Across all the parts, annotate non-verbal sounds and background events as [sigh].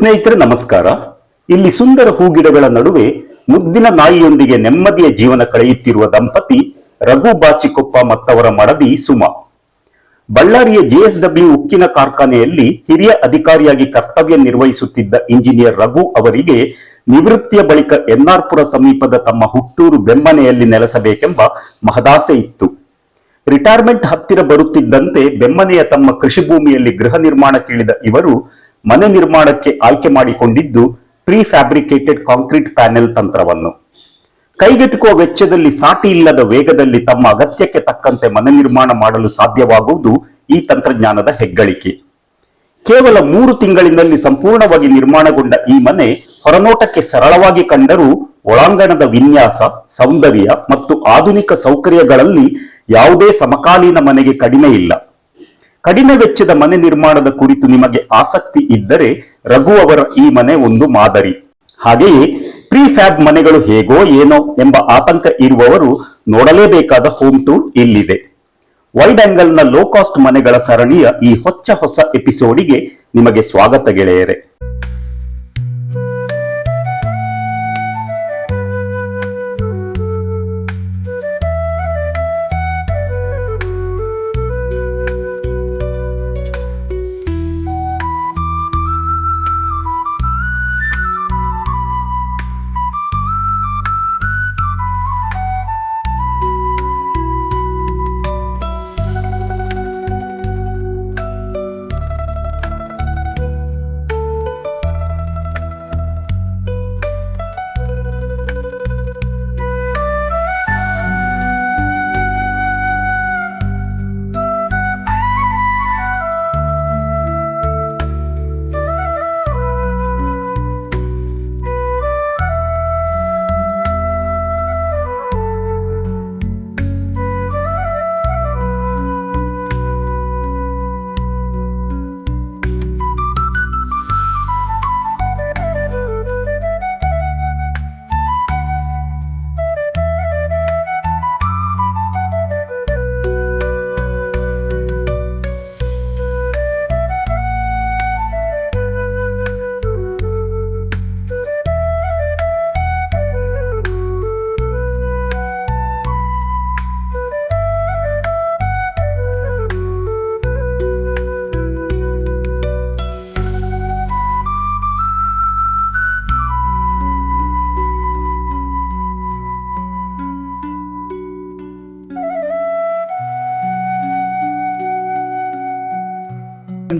ಸ್ನೇಹಿತರೆ, ನಮಸ್ಕಾರ. ಇಲ್ಲಿ ಸುಂದರ ಹೂಗಿಡಗಳ ನಡುವೆ ಮುದ್ದಿನ ನಾಯಿಯೊಂದಿಗೆ ನೆಮ್ಮದಿಯ ಜೀವನ ಕಳೆಯುತ್ತಿರುವ ದಂಪತಿ ರಘು ಬಾಚಿಕೊಪ್ಪ ಮತ್ತವರ ಮಡದಿ ಸುಮಾ. ಬಳ್ಳಾರಿಯ ಜೆಎಸ್ಡಬ್ಲ್ಯೂ ಉಕ್ಕಿನ ಕಾರ್ಖಾನೆಯಲ್ಲಿ ಹಿರಿಯ ಅಧಿಕಾರಿಯಾಗಿ ಕರ್ತವ್ಯ ನಿರ್ವಹಿಸುತ್ತಿದ್ದ ಇಂಜಿನಿಯರ್ ರಘು ಅವರಿಗೆ ನಿವೃತ್ತಿಯ ಬಳಿಕ ಎನ್ಆರ್ಪುರ ಸಮೀಪದ ತಮ್ಮ ಹುಟ್ಟೂರು ಬೆಮ್ಮನೆಯಲ್ಲಿ ನೆಲೆಸಬೇಕೆಂಬ ಮಹದಾಸೆ ಇತ್ತು. ರಿಟೈರ್ಮೆಂಟ್ ಹತ್ತಿರ ಬರುತ್ತಿದ್ದಂತೆ ಬೆಮ್ಮನೆಯ ತಮ್ಮ ಕೃಷಿ ಭೂಮಿಯಲ್ಲಿ ಗೃಹ ನಿರ್ಮಾಣ ಕೇಳಿದ ಇವರು ಮನೆ ನಿರ್ಮಾಣಕ್ಕೆ ಆಯ್ಕೆ ಮಾಡಿಕೊಂಡಿದ್ದು ಪ್ರೀ ಫ್ಯಾಬ್ರಿಕೇಟೆಡ್ ಕಾಂಕ್ರೀಟ್ ಪ್ಯಾನೆಲ್ ತಂತ್ರವನ್ನು. ಕೈಗೆಟುಕುವ ವೆಚ್ಚದಲ್ಲಿ ಸಾಟಿ ಇಲ್ಲದ ವೇಗದಲ್ಲಿ ತಮ್ಮ ಅಗತ್ಯಕ್ಕೆ ತಕ್ಕಂತೆ ಮನೆ ನಿರ್ಮಾಣ ಮಾಡಲು ಸಾಧ್ಯವಾಗುವುದು ಈ ತಂತ್ರಜ್ಞಾನದ ಹೆಗ್ಗಳಿಕೆ. ಕೇವಲ ಮೂರು ತಿಂಗಳಿನಲ್ಲಿ ಸಂಪೂರ್ಣವಾಗಿ ನಿರ್ಮಾಣಗೊಂಡ ಈ ಮನೆ ಹೊರನೋಟಕ್ಕೆ ಸರಳವಾಗಿ ಕಂಡರೂ ಒಳಾಂಗಣದ ವಿನ್ಯಾಸ, ಸೌಂದರ್ಯ ಮತ್ತು ಆಧುನಿಕ ಸೌಕರ್ಯಗಳಲ್ಲಿ ಯಾವುದೇ ಸಮಕಾಲೀನ ಮನೆಗೆ ಕಡಿಮೆ ಇಲ್ಲ. ಕಡಿಮೆ ವೆಚ್ಚದ ಮನೆ ನಿರ್ಮಾಣದ ಕುರಿತು ನಿಮಗೆ ಆಸಕ್ತಿ ಇದ್ದರೆ ರಘು ಅವರ ಈ ಮನೆ ಒಂದು ಮಾದರಿ. ಹಾಗೆಯೇ ಪ್ರೀ ಫ್ಯಾಬ್ ಮನೆಗಳು ಹೇಗೋ ಏನೋ ಎಂಬ ಆತಂಕ ಇರುವವರು ನೋಡಲೇಬೇಕಾದ ಹೋಮ್ ಟೂರ್ ಇಲ್ಲಿದೆ. ವೈಡ್ ಆಂಗಲ್ನ ಲೋ ಕಾಸ್ಟ್ ಮನೆಗಳ ಸರಣಿಯ ಈ ಹೊಚ್ಚ ಹೊಸ ಎಪಿಸೋಡಿಗೆ ನಿಮಗೆ ಸ್ವಾಗತ ಗೆಳೆಯರೆ.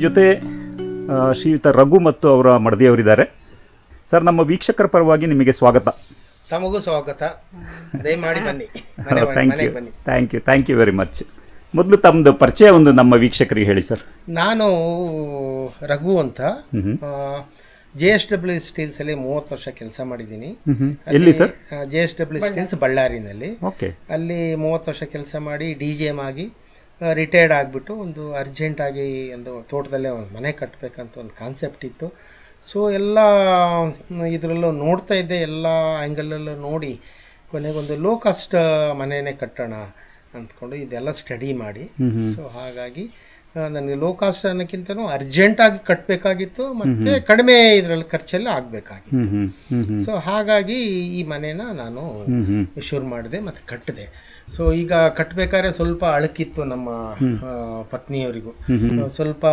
ಜೊತೆ ಶ್ರೀಯುತ ರಘು ಮತ್ತು ಅವರ ಮಡದಿಯವರಿದ್ದಾರೆ. ಸರ್ ನಮ್ಮ ವೀಕ್ಷಕರ ಪರವಾಗಿ ನಿಮಗೆ ಸ್ವಾಗತ. ತಮಗೂ ಸ್ವಾಗತ. ದಯಮಾಡಿ ಬನ್ನಿ. Thank you thank you thank you very much ಮೊದಲು ತಮ್ಮದು ಪರಿಚಯ ಒಂದು ನಮ್ಮ ವೀಕ್ಷಕರಿಗೆ ಹೇಳಿ ಸರ್. ನಾನು ರಘು ಅಂತ. ಜೆ ಎಸ್ ಡಬ್ಲ್ಯೂ ಸ್ಟೀಲ್ಸಲ್ಲಿ ಮೂವತ್ತು ವರ್ಷ ಕೆಲಸ ಮಾಡಿದ್ದೀನಿ. ಎಲ್ಲಿ sir? J S W steels ಬಳ್ಳಾರಿನಲ್ಲಿ. Okay. ಅಲ್ಲಿ ಮೂವತ್ತು ವರ್ಷ ಕೆಲಸ ಮಾಡಿ ಡಿ ಜಿ ಎಂ ಆಗಿ ರಿಟೈರ್ಡ್ ಆಗಿಬಿಟ್ಟು ಒಂದು ಅರ್ಜೆಂಟಾಗಿ ಒಂದು ತೋಟದಲ್ಲೇ ಒಂದು ಮನೆ ಕಟ್ಟಬೇಕಂತ ಒಂದು ಕಾನ್ಸೆಪ್ಟ್ ಇತ್ತು. ಸೊ ಎಲ್ಲ ಇದರಲ್ಲೂ ನೋಡ್ತಾ ಇದ್ದೆ ಎಲ್ಲ ಆ್ಯಂಗಲಲ್ಲೂ ನೋಡಿ ಕೊನೆಗೊಂದು ಲೋ ಕಾಸ್ಟ್ ಮನೆಯೇ ಕಟ್ಟೋಣ ಅಂದ್ಕೊಂಡು ಇದೆಲ್ಲ ಸ್ಟಡಿ ಮಾಡಿ. ಸೊ ಹಾಗಾಗಿ ನನಗೆ ಲೋ ಕಾಸ್ಟ್ ಅನ್ನೋಕ್ಕಿಂತನೂ ಅರ್ಜೆಂಟಾಗಿ ಕಟ್ಟಬೇಕಾಗಿತ್ತು ಮತ್ತು ಕಡಿಮೆ ಇದರಲ್ಲಿ ಖರ್ಚಲ್ಲಿ ಆಗಬೇಕಾಗಿತ್ತು. ಸೊ ಹಾಗಾಗಿ ಈ ಮನೇನ ನಾನು ಶುರು ಮಾಡಿದೆ ಮತ್ತು ಕಟ್ಟಿದೆ. ಸೊ ಈಗ ಕಟ್ಟಬೇಕಾದ್ರೆ ಸ್ವಲ್ಪ ಅಳಕಿತ್ತು ನಮ್ಮ ಪತ್ನಿಯವರಿಗೂ. ಸ್ವಲ್ಪ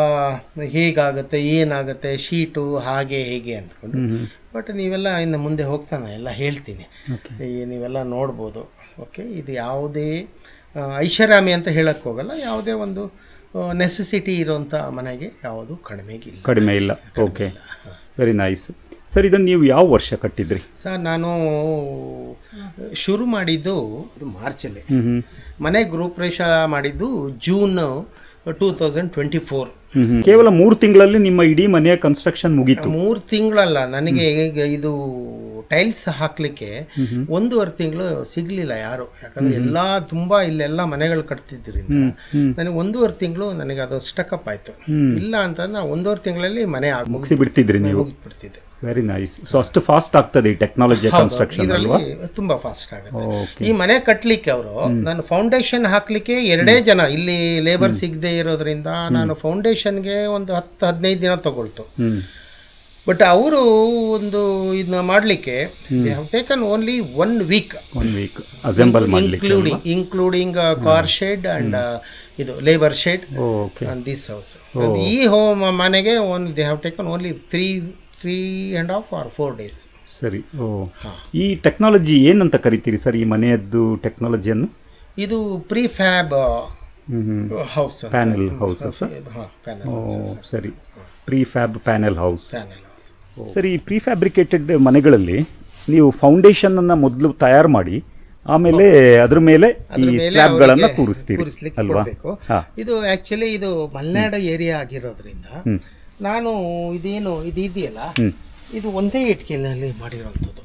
ಹೇಗಾಗುತ್ತೆ ಏನಾಗುತ್ತೆ ಶೀಟು ಹಾಗೆ ಹೇಗೆ ಅಂದ್ಕೊಂಡು. ಬಟ್ ನೀವೆಲ್ಲ ಇನ್ನು ಮುಂದೆ ಹೋಗ್ತಾನೆ ಎಲ್ಲ ಹೇಳ್ತೀನಿ. ನೀವೆಲ್ಲ ನೋಡ್ಬೋದು. ಓಕೆ ಇದು ಯಾವುದೇ ಐಷಾರಾಮಿ ಅಂತ ಹೇಳಕ್ಕೆ ಹೋಗಲ್ಲ. ಯಾವುದೇ ಒಂದು ನೆಸೆಸಿಟಿ ಇರೋಂಥ ಮನೆಗೆ ಯಾವುದು ಕಡಿಮೆಗಿಲ್ಲ. ಕಡಿಮೆ ಇಲ್ಲ. ಓಕೆ. ವೆರಿ ನೈಸ್ ಸರ್ ಇದನ್ನು ನೀವು ಯಾವ ವರ್ಷ ಕಟ್ಟಿದ್ರಿ? ಸರ್ ನಾನು ಶುರು ಮಾಡಿದ್ದು ಮಾರ್ಚಲ್ಲಿ. ಮನೆ ಗೃಹಪ್ರವೇಶ ಮಾಡಿದ್ದು June two thousand twenty four. ಕೇವಲ ಮೂರು ತಿಂಗಳಲ್ಲಿ ನಿಮ್ಮ ಇಡೀ ಮನೆಯ ಕನ್ಸ್ಟ್ರಕ್ಷನ್ ಮುಗೀತು. ಮೂರು ತಿಂಗಳಲ್ಲ ನನಗೆ ಇದು ಟೈಲ್ಸ್ ಹಾಕ್ಲಿಕ್ಕೆ ಒಂದೂವರೆ ತಿಂಗಳು ಸಿಗ್ಲಿಲ್ಲ ಯಾರು. ಯಾಕಂದ್ರೆ ಎಲ್ಲಾ ತುಂಬಾ ಇಲ್ಲೆಲ್ಲ ಮನೆಗಳು ಕಟ್ತಿದ್ರಿಂದ ನನಗೆ ಒಂದೂವರೆ ತಿಂಗಳು ನನಗೆ ಅದು ಸ್ಟಕಪ್ ಆಯ್ತು. ಇಲ್ಲ ಅಂತ ನಾ ಒಂದೂವರೆ ತಿಂಗಳಲ್ಲಿ ಮನೆ ಮುಗಿಸಿ ಬಿಡ್ತಿದ್ರಿ ನೀವು? ಮುಗಿಸ್ಬಿಡ್ತಿದ್ದೆ ವೆರಿ ನೈಸ್ ಸೊ ಅಷ್ಟು ಫಾಸ್ಟ್ ಆಗ್ತದೆ ಈ ಟೆಕ್ನಾಲಜಿ ಕನ್ಸ್ಟ್ರಕ್ಷನ್ ಅಲ್ವಾ? ತುಂಬಾ ಫಾಸ್ಟ್ ಆಗುತ್ತೆ. ಈ ಮನೆ ಕಟ್ಟಲಿಕ್ಕೆ ಅವರು ನಾನು ಫೌಂಡೇಶನ್ ಹಾಕ್ಲಿಕ್ಕೆ ಎರಡೇ ಜನ ಇಲ್ಲಿ ಲೇಬರ್ ಸಿಗದೆ ಇರೋದ್ರಿಂದ ನಾನು ಫೌಂಡೇಶನ್ಗೆ ಒಂದು ಹತ್ತು ಹದಿನೈದು ದಿನ ತಗೊಳ್ತು. ಬಟ್ ಅವರು ಒಂದು ಇದನ್ನ ಮಾಡಲಿಕ್ಕೆ taken only one week one week assemble including including car shed and ಇದು ಲೇಬರ್ ಶೆಡ್ ದಿಸ್ ಹೌಸ್ ಈ ಹೋಮ್ ಮನೆಗೆ one they have taken only three three and half or four days ಸರಿ ಓ. ಹಾ. ಈ ಟೆಕ್ನಾಲಜಿ ಏನಂತ ಕರಿತೀರಿ ಸರ್ ಈ ಮನೆಯದ್ದು ಟೆಕ್ನಾಲಜಿಯನ್ನು ಇದು pre fab house panel house sir. Pre fab panel house ಸರಿ ಪ್ರೀ ಫ್ಯಾಬ್ರಿಕೇಟೆಡ್ ಮನೆಗಳಲ್ಲಿ ನೀವು ಫೌಂಡೇಶನನ್ನು ಅನ್ನ ಮೊದಲು ತಯಾರು ಮಾಡಿ ಆಮೇಲೆ ಅದ್ರ ಮೇಲೆ ಈ ಸ್ಲ್ಯಾಬ್ಗಳನ್ನು ಕೂರಿಸ್ತೀವಿ ಅಲ್ವಾ? ಇದು ಆಕ್ಚುಲಿ ಇದು ಮಲೆನಾಡು ಏರಿಯಾ ಆಗಿರೋದ್ರಿಂದ. ನಾನು ಇದೇನು ಇದು ಇದೆಯಲ್ಲ ಇದು ಒಂದೇ ಇಟ್ಕೆನಲ್ಲಿ ಮಾಡಿರುವಂಥದ್ದು.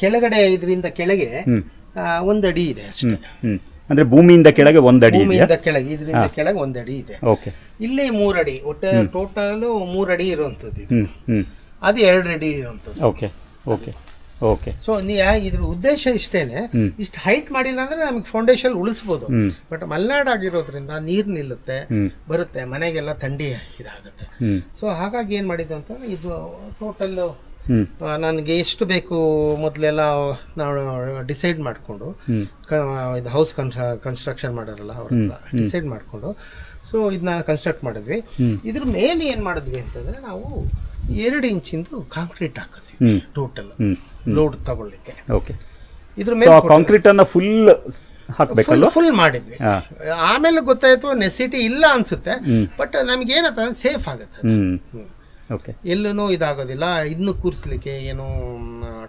ಕೆಳಗಡೆ ಇದರಿಂದ ಕೆಳಗೆ ಒಂದಡಿ ಇದೆ ಅಷ್ಟೇ. ಅಂದ್ರೆ ಭೂಮಿಯಿಂದ ಕೆಳಗೆ ಒಂದಡಿ ಭೂಮಿಯಿಂದ ಕೆಳಗೆ ಇದರಿಂದ ಕೆಳಗೆ ಒಂದಡಿ ಅಡಿ ಇದೆ. ಓಕೆ. ಇಲ್ಲಿ ಮೂರಡಿ ಒಟ್ಟು ಟೋಟಲ್ ಮೂರಡಿ ಇರುವಂಥದ್ದು ಇದು. ಅದು ಎರಡು ಅಡಿ ಇರುವಂಥದ್ದು. Okay okay. ಓಕೆ. ಸೊ ನೀ ಇದ್ರ ಉದ್ದೇಶ ಇಷ್ಟೇನೆ. ಇಷ್ಟು ಹೈಟ್ ಮಾಡಿಲ್ಲ ಅಂದ್ರೆ ನಮಗೆ ಫೌಂಡೇಶನ್ ಉಳಿಸ್ಬೋದು. ಬಟ್ ಮಲ್ನಾಡ್ ಆಗಿರೋದ್ರಿಂದ ನೀರು ನಿಲ್ಲುತ್ತೆ ಬರುತ್ತೆ ಮನೆಗೆಲ್ಲ ಥಂಡಿ ಇದಾಗುತ್ತೆ. ಸೊ ಹಾಗಾಗಿ ಏನು ಮಾಡಿದ್ದು ಅಂತ ಇದು ಟೋಟಲ್ ನನಗೆ ಎಷ್ಟು ಬೇಕು ಮೊದಲೆಲ್ಲ ನಾವು ಡಿಸೈಡ್ ಮಾಡಿಕೊಂಡು ಇದು ಹೌಸ್ ಕನ್ಸ್ ಕನ್ಸ್ಟ್ರಕ್ಷನ್ ಮಾಡೋರಲ್ಲ ಅವರೆಲ್ಲ ಡಿಸೈಡ್ ಮಾಡಿಕೊಂಡು. ಸೊ ಇದನ್ನ ಕನ್ಸ್ಟ್ರಕ್ಟ್ ಮಾಡಿದ್ವಿ. ಇದ್ರ ಮೇಲೆ ಏನು ಮಾಡಿದ್ವಿ ಅಂತಂದರೆ ನಾವು ಎರಡು ಇಂಚಿಂದು ಕಾಂಕ್ರೀಟ್ ಹಾಕಿದ್ವಿ ಟೋಟಲ್ ಲೋಡ್ ತಗೊಳ್ಳಿಕ್ಕೆ. ಓಕೆ ಇದ್ರ ಮೇಲೆ ಕಾಂಕ್ರೀಟ್ ಅನ್ನ ಫುಲ್ ಹಾಕ್ಬೇಕಲ್ವಾ? ಫುಲ್ ಮಾಡಿದ್ವಿ. ಆಮೇಲೆ ಗೊತ್ತಾಯ್ತು ನೆಸಿಟಿ ಇಲ್ಲ ಅನ್ಸುತ್ತೆ ಬಟ್ ನಮ್ಗೆ ಏನಂತ ಸೇಫ್ ಆಗುತ್ತೆ. ಓಕೆ ಎಲ್ಲೂ ಇದಾಗೋದಿಲ್ಲ ಇನ್ನು ಕೂರಿಸ್ಲಿಕ್ಕೆ ಏನು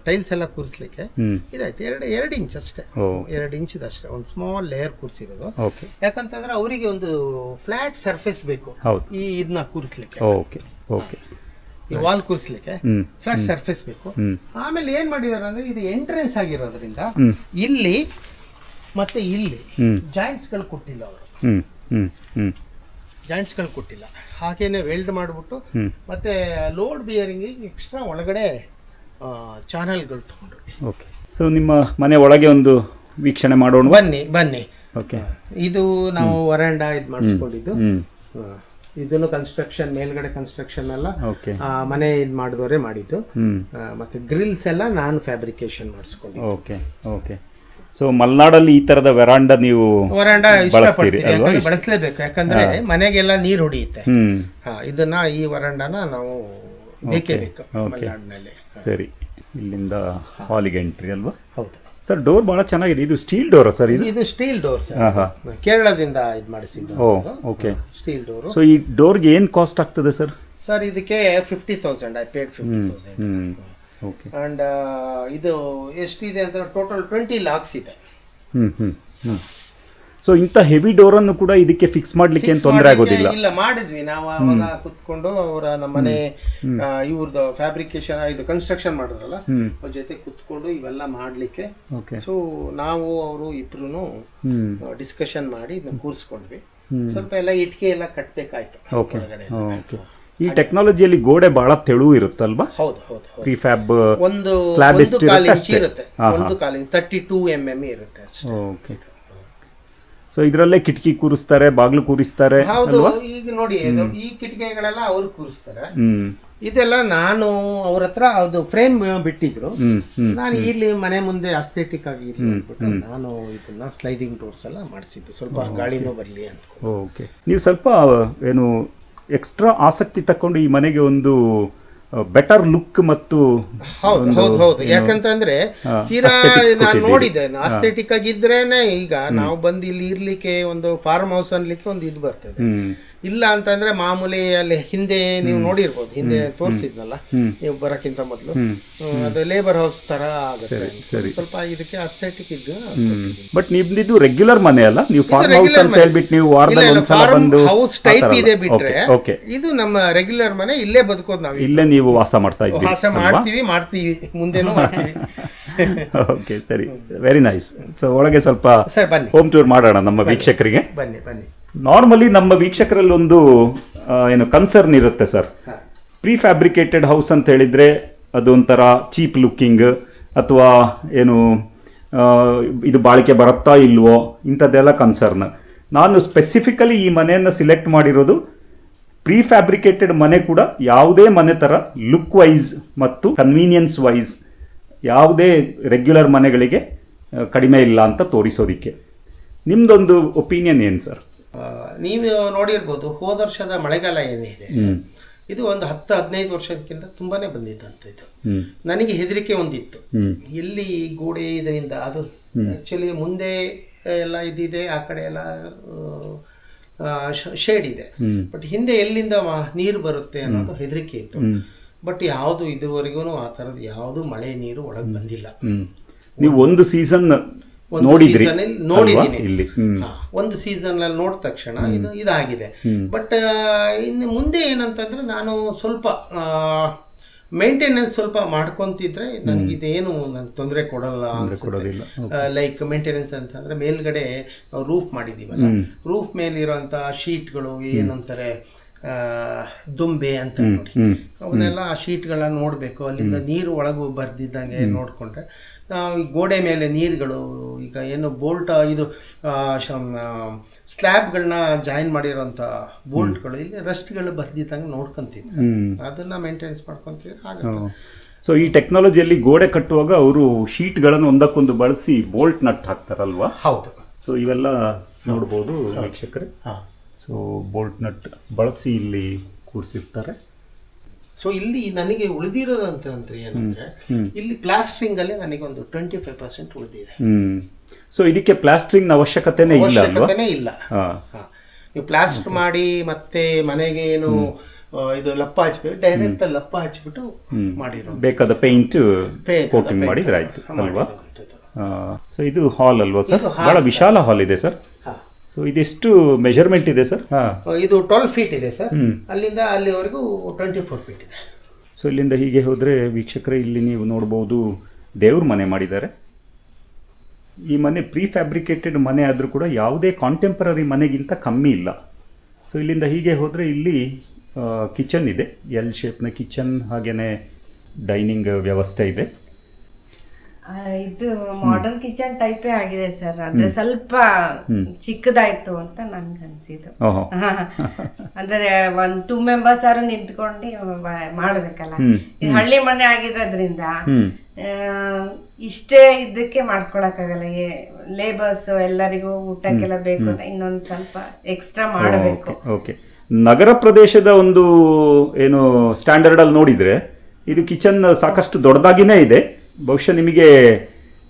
ಟೈಲ್ಸ್ ಎಲ್ಲ ಕೂರಿಸ್ಲಿಕ್ಕೆ ಇದಾಯ್ತು. ಎರಡು ಎರಡು ಇಂಚ್ ಅಷ್ಟೇ. ಎರಡು ಇಂಚಿದ ಅಷ್ಟೇ. ಒಂದು ಸ್ಮಾಲ್ ಲೇಯರ್ ಕೂರಿಸಿರೋದು. ಯಾಕಂತಂದ್ರೆ ಅವರಿಗೆ ಒಂದು ಫ್ಲಾಟ್ ಸರ್ಫೇಸ್ ಬೇಕು ಈ ಇದನ್ನ ಕೂರಿಸ್ಲಿಕ್ಕೆ. ಓಕೆ ಓಕೆ ಈ ವಾಲ್ ಕೂರಿಸ್ಲಿಕ್ಕೆ ಹ್ಮ್ ಫ್ಲಾಟ್ ಸರ್ಫೇಸ್ ಬೇಕು. ಆಮೇಲೆ ಏನ್ ಮಾಡಿದಾರೆ ಅಂದ್ರೆ ಇದು ಎಂಟ್ರೆನ್ಸ್ ಆಗಿರೋದ್ರಿಂದ ಇಲ್ಲಿ ಮತ್ತೆ ಇಲ್ಲಿ ಜಾಯಿಂಟ್ಸ್ಗಳು ಕೊಟ್ಟಿಲ್ಲ ಅವರು. ಜಾಯಿಂಟ್ಸ್ಗಳು ಕೊಟ್ಟಿಲ್ಲ. ಹಾಗೇನೆ ವೆಲ್ಡ್ ಮಾಡಿಬಿಟ್ಟು ಮತ್ತೆ ಲೋಡ್ ಬಿಯರಿಂಗ್ ಎಕ್ಸ್ಟ್ರಾ ಒಳಗಡೆ ಚಾನಲ್ಗಳು ತಗೊಂಡ್ರು ಓಕೆ ಸೊ ನಿಮ್ಮ ಮನೆ ಒಳಗೆ ಒಂದು ವೀಕ್ಷಣೆ ಮಾಡೋಣ. ಬನ್ನಿ ಬನ್ನಿ. ಓಕೆ ಇದು ನಾವು ವರಾಂಡ ಇದು ಮಾಡಿಸ್ಕೊಂಡಿದ್ದು. ಇದನ್ನು ಕನ್ಸ್ಟ್ರಕ್ಷನ್ ಮೇಲ್ಗಡೆ ಕನ್ಸ್ಟ್ರಕ್ಷನ್ ಎಲ್ಲ ಆ, ಮನೆ ಇದು ಮಾಡಿದವರೇ ಮಾಡಿದ್ದು. ಆ, ಮತ್ತೆ ಗ್ರಿಲ್ಸ್ ಎಲ್ಲ ನಾನು ಫ್ಯಾಬ್ರಿಕೇಶನ್ ಮಾಡಿಸ್ಕೊಂಡು ಓಕೆ ಓಕೆ ಸೊ ಮಲ್ನಾಡಲ್ಲಿ ಈ ತರದ ವೆರಾಂಡ ನೀವು ವರಾಂಡ ಇಷ್ಟಪಡ್ತೀವಿ ಯಾಕಂದ್ರೆ ಬಳಸಲೇಬೇಕು. ಯಾಕಂದ್ರೆ ಮನೆಗೆಲ್ಲ ನೀರು ಹೊಡಿಯುತ್ತೆ ಹ್ಮ್. ಹಾ ಇದನ್ನ ಈ ವರಾಂಡನ ನಾವು ಬೇಕೇ ಬೇಕು. ಮಲೆನಾಡಿನಲ್ಲಿ. ಸರಿ. ಇಲ್ಲಿಂದ ಹಾಲಿಗೆ ಎಂಟ್ರಿ ಅಲ್ವಾ? ಹೌದು. ಸರ್ ಡೋರ್ ಬಹಳ ಚೆನ್ನಾಗಿದೆ. ಇದು ಸ್ಟೀಲ್ ಡೋರಾ ಸರ್ ಇದು? ಇದು ಸ್ಟೀಲ್ ಡೋರ್ ಸರ್ ಕೇರಳದಿಂದ ಇದು ಮಾಡಿಸಿದ್ದು oh okay steel door so ಈ ಡೋರ್ಗೆ ಏನು ಕಾಸ್ಟ್ ಆಗ್ತದೆ ಸರ್ ಸರ್ ಇದಕ್ಕೆ fifty thousand I paid fifty thousand okay and ಇದು ಎಷ್ಟಿದೆ ಅಂತ ಟೋಟಲ್ ಟ್ವೆಂಟಿ ಲಾಕ್ಸ್ ಇದೆ. ಹ್ಞೂ ಹ್ಞೂ ಹ್ಮ್. ಸೊ ಇಂಥ ಹೆವಿ ಡೋರ್ ಅನ್ನು ಕೂಡ ಇದಕ್ಕೆ ಫಿಕ್ಸ್ ಮಾಡ್ಲಿಕ್ಕೆ ಏನು ತೊಂದರೆ ಆಗೋದಿಲ್ಲ. ಇಲ್ಲ ಮಾಡಿದ್ವಿ. ನಾವು ಅವಾಗ ಕುತ್ಕೊಂಡು ಅವರ ನಮ್ಮನೆ ಇವ್ರದ್ದು ಫ್ಯಾಬ್ರಿಕೇಶನ್ ಇದು ಕನ್ಸ್ಟ್ರಕ್ಷನ್ ಮಾಡಿದ್ರಲ್ಲ ಅವ್ರ ಜೊತೆ ಕುತ್ಕೊಂಡು ಇವೆಲ್ಲ ಮಾಡ್ಲಿಕ್ಕೆ. ಸೊ ನಾವು ಅವರು ಇಬ್ರು ಡಿಸ್ಕಷನ್ ಮಾಡಿ ಇದನ್ನ ಕೂರಿಸ್ಕೊಂಡ್ವಿ. ಸ್ವಲ್ಪ ಎಲ್ಲ ಇಟ್ಕೆ ಎಲ್ಲ ಕಟ್ಬೇಕಾಯ್ತು ಒಳಗಡೆ ಈ ಟೆಕ್ನಾಲಜಿಯಲ್ಲಿ ಗೋಡೆ ಬಹಳ ತೆಳು ಇರುತ್ತಲ್ವಾ? ಹೌದು ಹೌದು ಪ್ರಿಫ್ಯಾಬ್ ಒಂದು ಸ್ಲ್ಯಾಬ್ ಒಂದು ಇರುತ್ತೆ. ಒಂದು ಕಾಲಿ ತರ್ಟಿ ಟೂ ಎಂ ಎಂ ಇರುತ್ತೆ ಅಷ್ಟೇ. ಓಕೆ ಸೊ ಇದರಲ್ಲೇ ಕಿಟಕಿ ಕೂರಿಸ್ತಾರೆ ಬಾಗಿಲು ಕೂರಿಸ್ತಾರೆ ಹೌದು ಅಲ್ವಾ? ಈಗ ನೋಡಿ ಇದು ಈ ಕಿಟಕಿಗಳೆಲ್ಲ ಅವ್ರು ಕೂರಿಸ್ತಾರೆ. ಹ್ಮ್. ಇದೆಲ್ಲ ನಾನು ಅವ್ರ ಹತ್ರ ಅದು ಫ್ರೇಮ್ ಬಿಟ್ಟಿದ್ರು. ಹ್ಮ್ ಹ್ಮ್ ನಾನು ಇಲ್ಲಿ ಮನೆ ಮುಂದೆ ಅಸ್ಥೆಟಿಕ್ ಆಗಿ ಇರ್ಲಿ ಅಂದ್ಬಿಟ್ಟು ನಾನು ಇದನ್ನ ಸ್ಲೈಡಿಂಗ್ ಡೋರ್ಸ್ ಎಲ್ಲ ಮಾಡಿಸಿದ್ದು. ಸ್ವಲ್ಪ ಗಾಳಿನೂ ಬರಲಿ ಅಂತ. ಓಕೆ ನೀವು ಸ್ವಲ್ಪ ಏನು ಎಕ್ಸ್ಟ್ರಾ ಆಸಕ್ತಿ ತಕೊಂಡು ಈ ಮನೆಗೆ ಒಂದು ಬೆಟರ್ ಲುಕ್ ಮತ್ತು ಹೌದು ಹೌದು ಹೌದು. ಯಾಕಂತಂದ್ರೆ ತೀರಾ ನಾನು ನೋಡಿದೆ ಅಸ್ಥೆಟಿಕ್ ಆಸ್ಥೆಟಿಕ್ ಆಗಿದ್ರೇನೆ ಈಗ ನಾವು ಬಂದು ಇಲ್ಲಿ ಇರ್ಲಿಕ್ಕೆ ಒಂದು ಫಾರ್ಮ್ ಹೌಸ್ ಅನ್ಲಿಕ್ಕೆ ಒಂದು ಇದು ಬರ್ತದೆ. ಇಲ್ಲ ಅಂತಂದ್ರೆ ಮಾಮೂಲಿ ಅಲ್ಲಿ ಹಿಂದೆ ನೀವು ನೋಡಿರ್ಬೋದು ಹಿಂದೆ ತೋರಿಸಿದ್ನಲ್ಲ. ನೀವು ಬರಕ್ಕಿಂತ ಮೊದಲು. ಅದು ಲೇಬರ್ ಹೌಸ್ ತರ ಆಗುತ್ತೆ. ಸ್ವಲ್ಪ ಇದಕ್ಕೆ ಅಸ್ಥೆಟಿಕ್ ಇದ್ದು ಬಟ್ ನಿಮ್ದಿದ್ದು ರೆಗ್ಯುಲರ್ ಮನೆ ಅಲ್ಲ? ನೀವು ಫಾರ್ಮ್ ಹೌಸ್ ಅಂತ ಹೇಳ್ಬಿಟ್ಟು ನೀವು ವಾರದಲ್ಲಿ ಒಂದ್ಸಲ ಬಂದು ಹೌಸ್ ಟೈಪ್ ಇದೆ ಬಿಟ್ರೆ. ಇದು ನಮ್ಮ ರೆಗ್ಯುಲರ್ ಮನೆ ಇಲ್ಲೇ ಬದುಕೋದು ನಾವು ಇಲ್ಲೇ ನೀವು ವಾಸ ಮಾಡ್ತಾ ಇದ್ದೀವಿ ವಾಸ ಮಾಡ್ತೀವಿ ಮಾಡ್ತೀವಿ. ಮುಂದೆನೂ [laughs] ಮಾಡ್ತೀವಿ. ಓಕೆ ಸರಿ. ವೆರಿ ನೈಸ್ ಸೊ ಒಳಗೆ ಸ್ವಲ್ಪ ಸರ್ ಬನ್ನಿ. ಹೋಮ್ ಟೂರ್ ಮಾಡೋಣ ನಮ್ಮ ವೀಕ್ಷಕರಿಗೆ. ಬನ್ನಿ ಬನ್ನಿ. ನಾರ್ಮಲಿ ನಮ್ಮ ವೀಕ್ಷಕರಲ್ಲಿ ಒಂದು ಏನು ಕನ್ಸರ್ನ್ ಇರುತ್ತೆ ಸರ್. ಪ್ರೀ ಫ್ಯಾಬ್ರಿಕೇಟೆಡ್ ಹೌಸ್ ಅಂತ ಹೇಳಿದರೆ ಅದೊಂಥರ ಚೀಪ್ ಲುಕ್ಕಿಂಗ್ ಅಥವಾ ಏನು ಇದು ಬಾಳಿಕೆ ಬರುತ್ತಾ ಇಲ್ವೋ ಇಂಥದ್ದೆಲ್ಲ ಕನ್ಸರ್ನ್ ನಾನು ಸ್ಪೆಸಿಫಿಕಲಿ ಈ ಮನೆಯನ್ನು ಸಿಲೆಕ್ಟ್ ಮಾಡಿರೋದು ಪ್ರೀ ಫ್ಯಾಬ್ರಿಕೇಟೆಡ್ ಮನೆ ಕೂಡ ಯಾವುದೇ ಮನೆ ಥರ ಲುಕ್ ವೈಸ್ ಮತ್ತು ಕನ್ವೀನಿಯನ್ಸ್ ವೈಸ್ ಯಾವುದೇ ರೆಗ್ಯುಲರ್ ಮನೆಗಳಿಗೆ ಕಡಿಮೆ ಇಲ್ಲ ಅಂತ ತೋರಿಸೋದಕ್ಕೆ. ನಿಮ್ಮದೊಂದು ಒಪಿನಿಯನ್ ಏನು ಸರ್ ನೀವು ನೋಡಿರ್ಬೋದು ಹೋದ ವರ್ಷದ ಮಳೆಗಾಲ ಏನಿದೆ? ಇದು ಒಂದು ಹತ್ತು ಹದಿನೈದು ವರ್ಷಕ್ಕಿಂತ ತುಂಬಾನೇ ಬಂದಿದ್ದಂತ ಇದು. ನನಗೆ ಹೆದರಿಕೆ ಒಂದಿತ್ತು. ಇಲ್ಲಿ ಗೋಡೆ ಇದರಿಂದ ಅದು ಆ್ಯಕ್ಚುಲಿ ಮುಂದೆ ಎಲ್ಲ ಇದಿದೆ ಆ ಕಡೆ ಎಲ್ಲ ಶೇಡ್ ಇದೆ. ಬಟ್ ಹಿಂದೆ ಎಲ್ಲಿಂದ ನೀರು ಬರುತ್ತೆ ಅನ್ನೋದು ಹೆದರಿಕೆ ಇತ್ತು. ಬಟ್ ಯಾವುದು ಇದುವರೆಗೂ ಆ ಥರದ್ದು ಯಾವುದು ಮಳೆ ನೀರು ಒಳಗೆ ಬಂದಿಲ್ಲ. ನೀವು ಒಂದು ಸೀಸನ್ ನೋಡಿದ್ರಿ ನೋಡಿದ್ದೀನಿ. ಇಲ್ಲಿ. ಒಂದು ಸೀಸನ್ ಅಲ್ಲಿ ನೋಡಿದ ತಕ್ಷಣ ಇದು ಇದಾಗಿದೆ. ಬಟ್ ಇನ್ನು ಮುಂದೆ ಏನಂತಂದ್ರೆ ನಾನು ಸ್ವಲ್ಪ ಮೇಂಟೆನೆನ್ಸ್ ಸ್ವಲ್ಪ ಮಾಡ್ಕೊಂತಿದ್ರೆ ನನಗೆ ಇದೇನು ನನ್ಗೆ ತೊಂದರೆ ಕೊಡಲ್ಲ ಲೈಕ್ ಮೇಂಟೆನೆನ್ಸ್ ಅಂತಂದ್ರೆ ಮೇಲ್ಗಡೆ ರೂಫ್ ಮಾಡಿದೀವಲ್ಲ ರೂಫ್ ಮೇಲಿರೋಂಥ ಶೀಟ್ಗಳು ಏನಂತಾರೆ ದುಂಬೆ ಅಂತ ನೋಡಿ. ಅವನ್ನೆಲ್ಲ ಆ ಶೀಟ್ಗಳನ್ನ ನೋಡಬೇಕು. ಅಲ್ಲಿಂದ ನೀರು ಒಳಗೂ ಬರ್ದಿದ್ದಂಗೆ ನೋಡಿಕೊಂಡ್ರೆ. ನಾವು ಈ ಗೋಡೆ ಮೇಲೆ ನೀರುಗಳು ಈಗ ಏನು ಬೋಲ್ಟ್ ಇದು ಸ್ಲ್ಯಾಬ್ಗಳನ್ನ ಜಾಯಿನ್ ಮಾಡಿರೋಂಥ ಬೋಲ್ಟ್ಗಳು ಇಲ್ಲಿ ರಸ್ಟ್ಗಳು ಬರ್ದಿದ್ದಂಗೆ ನೋಡ್ಕೊಂತಿದ್ದೆ ಅದನ್ನು ಅದನ್ನ ಮೇಂಟೆನೆನ್ಸ್ ಮಾಡ್ಕೊತೀವಿ ಆಗುತ್ತೆ. ಸೊ ಈ ಟೆಕ್ನಾಲಜಿಯಲ್ಲಿ ಗೋಡೆ ಕಟ್ಟುವಾಗ ಅವರು ಶೀಟ್ಗಳನ್ನು ಒಂದಕ್ಕೊಂದು ಬಳಸಿ ಬೋಲ್ಟ್ ನಟ್ ಹಾಕ್ತಾರಲ್ವಾ? ಹೌದು. ಸೊ ಇವೆಲ್ಲ ನೋಡ್ಬೋದು ವೀಕ್ಷಕರೇ. ಹಾಂ. ಸೊ ಬೋಲ್ಟ್ ನಟ್ ಬಳಸಿ ಇಲ್ಲಿ ಕೂರಿಸಿರ್ತಾರೆ. ಸೊ ಇಲ್ಲಿ ನನಗೆ ಉಳಿದಿರೋದಂತ ಅಂದ್ರೆ ಏನಂದ್ರೆ ಇಲ್ಲಿ ಪ್ಲಾಸ್ಟ್ರಿಂಗ್ ಅಲ್ಲಿ ನನಗೆ ಒಂದು ಟ್ವೆಂಟಿ ಫೈವ್ ಪರ್ಸೆಂಟ್ ಉಳಿದಿದೆ ಸೊ ಇದಕ್ಕೆ ಪ್ಲಾಸ್ಟ್ರಿಂಗ್ ಅವಶ್ಯಕತೆನೇ ಇಲ್ಲ ಅವಶ್ಯಕತೆನೇ ಇಲ್ಲ. ನೀವು ಪ್ಲಾಸ್ಟರ್ ಮಾಡಿ ಮತ್ತೆ ಮನೆಗೆ ಏನು ಇದು ಲಪ್ಪ ಹಚ್ಬೇಕು ಡೈರೆಕ್ಟ್ ಲಪ್ಪ ಹಚ್ಬಿಟ್ಟು ಮಾಡಿರೋ ಬೇಕಾದ ಪೇಂಟ್ ಕೋಟಿಂಗ್ ಮಾಡಿದ್ರೆ ಆಯ್ತು ಅಲ್ವಾ. ಸೊ ಇದು ಹಾಲ್ ಅಲ್ವಾ ಸರ್ ಬಹಳ ವಿಶಾಲ ಹಾಲ್ ಇದೆ ಸರ್. ಸೊ ಇದೆಷ್ಟು ಮೆಜರ್ಮೆಂಟ್ ಇದೆ ಸರ್ ಹಾ. ಇದು ಟ್ವೆಲ್ ಫೀಟ್ ಇದೆ ಸರ್ ಅಲ್ಲಿಂದ ಅಲ್ಲಿವರೆಗೂ ಟ್ವೆಂಟಿ ಫೋರ್ ಫೀಟ್ ಇದೆ. ಸೊ ಇಲ್ಲಿಂದ ಹೀಗೆ ಹೋದರೆ ವೀಕ್ಷಕರೇ ಇಲ್ಲಿ ನೀವು ನೋಡ್ಬೋದು ದೇವ್ರ ಮನೆ ಮಾಡಿದ್ದಾರೆ. ಈ ಮನೆ ಪ್ರೀ ಫ್ಯಾಬ್ರಿಕೇಟೆಡ್ ಮನೆ ಆದರೂ ಕೂಡ ಯಾವುದೇ ಕಾಂಟೆಂಪರರಿ ಮನೆಗಿಂತ ಕಮ್ಮಿ ಇಲ್ಲ. ಸೊ ಇಲ್ಲಿಂದ ಹೀಗೆ ಹೋದರೆ ಇಲ್ಲಿ ಕಿಚನ್ ಇದೆ. ಎಲ್ ಶೇಪ್ನ ಕಿಚನ್ ಹಾಗೆಯೇ ಡೈನಿಂಗ್ ವ್ಯವಸ್ಥೆ ಇದೆ. ಇದು ಮಾಡರ್ನ್ ಕಿಚನ್ ಟೈಪೇ ಆಗಿದೆ ಸರ್ ಅಂದ್ರೆ ಸ್ವಲ್ಪ ಚಿಕ್ಕದಾಯ್ತು ಅಂತ ನನ್ಗೆ ಅನ್ಸಿದ್ದು. [laughs] ಅಂದ್ರೆ ಒಂದ್ ಟೂ ಮೆಂಬರ್ಸ್ ಆರು ನಿಂತ್ಕೊಂಡು ಮಾಡ್ಬೇಕಲ್ಲ. ಇದು ಹಳ್ಳಿ ಮನೆ ಆಗಿರೋದ್ರಿಂದ ಇಷ್ಟೇ ಇದಕ್ಕೆ ಮಾಡ್ಕೊಳಕ್ಕಾಗಲ್ಲ. ಲೇಬರ್ಸ್ ಎಲ್ಲರಿಗೂ ಊಟಕ್ಕೆಲ್ಲ ಬೇಕು ಇನ್ನೊಂದ್ ಸ್ವಲ್ಪ ಎಕ್ಸ್ಟ್ರಾ ಮಾಡಬೇಕು. ಓಕೆ ನಗರ ಪ್ರದೇಶದ ಒಂದು ಏನು ಸ್ಟ್ಯಾಂಡರ್ಡ್ ಅಲ್ಲಿ ನೋಡಿದ್ರೆ ಇದು ಕಿಚನ್ ಸಾಕಷ್ಟು ದೊಡ್ಡದಾಗಿನೇ ಇದೆ. ಬಹುಶಃ ನಿಮಗೆ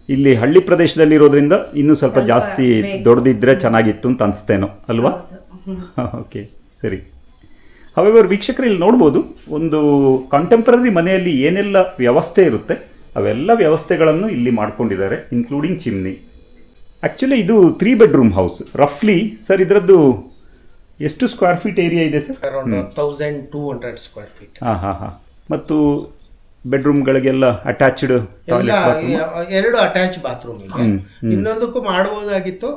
ಇಲ್ಲಿ ಹಳ್ಳಿ ಪ್ರದೇಶದಲ್ಲಿ ಇರೋದ್ರಿಂದ ಇನ್ನೂ ಸ್ವಲ್ಪ ಜಾಸ್ತಿ ದೊಡ್ಡದಿದ್ರೆ ಚೆನ್ನಾಗಿತ್ತು ಅಂತ ಅನಿಸ್ತೇನೋ ಅಲ್ವಾ? ಓಕೆ [laughs] ಸರಿ. ಹವೆವರ್ ವೀಕ್ಷಕರು ಇಲ್ಲಿ ನೋಡ್ಬೋದು ಒಂದು ಕಾಂಟೆಂಪ್ರರಿ ಮನೆಯಲ್ಲಿ ಏನೆಲ್ಲ ವ್ಯವಸ್ಥೆ ಇರುತ್ತೆ ಅವೆಲ್ಲ ವ್ಯವಸ್ಥೆಗಳನ್ನು ಇಲ್ಲಿ ಮಾಡ್ಕೊಂಡಿದ್ದಾರೆ ಇನ್ಕ್ಲೂಡಿಂಗ್ ಚಿಮ್ನಿ ಆ್ಯಕ್ಚುಲಿ ಇದು ತ್ರೀ ಬೆಡ್ರೂಮ್ ಹೌಸ್ ರಫ್ಲಿ ಸರ್ ಇದರದ್ದು ಎಷ್ಟು ಸ್ಕ್ವೇರ್ ಫೀಟ್ ಏರಿಯಾ ಇದೆ sir around thousand two hundred square feet ಹಾಂ ಹಾಂ ಹಾಂ ಮತ್ತು ಬೆಡ್ರೂಮ್ಗಳಿಗೆಲ್ಲ ಅಟ್ಯಾಚ್ಡ್ ಎರಡು ಅಟ್ಯಾಚ್ ಬಾತ್ರೂಮ್ ಇದೆ. ಇನ್ನೊಂದಕ್ಕೂ ಮಾಡಬಹುದಾಗಿತ್ತು.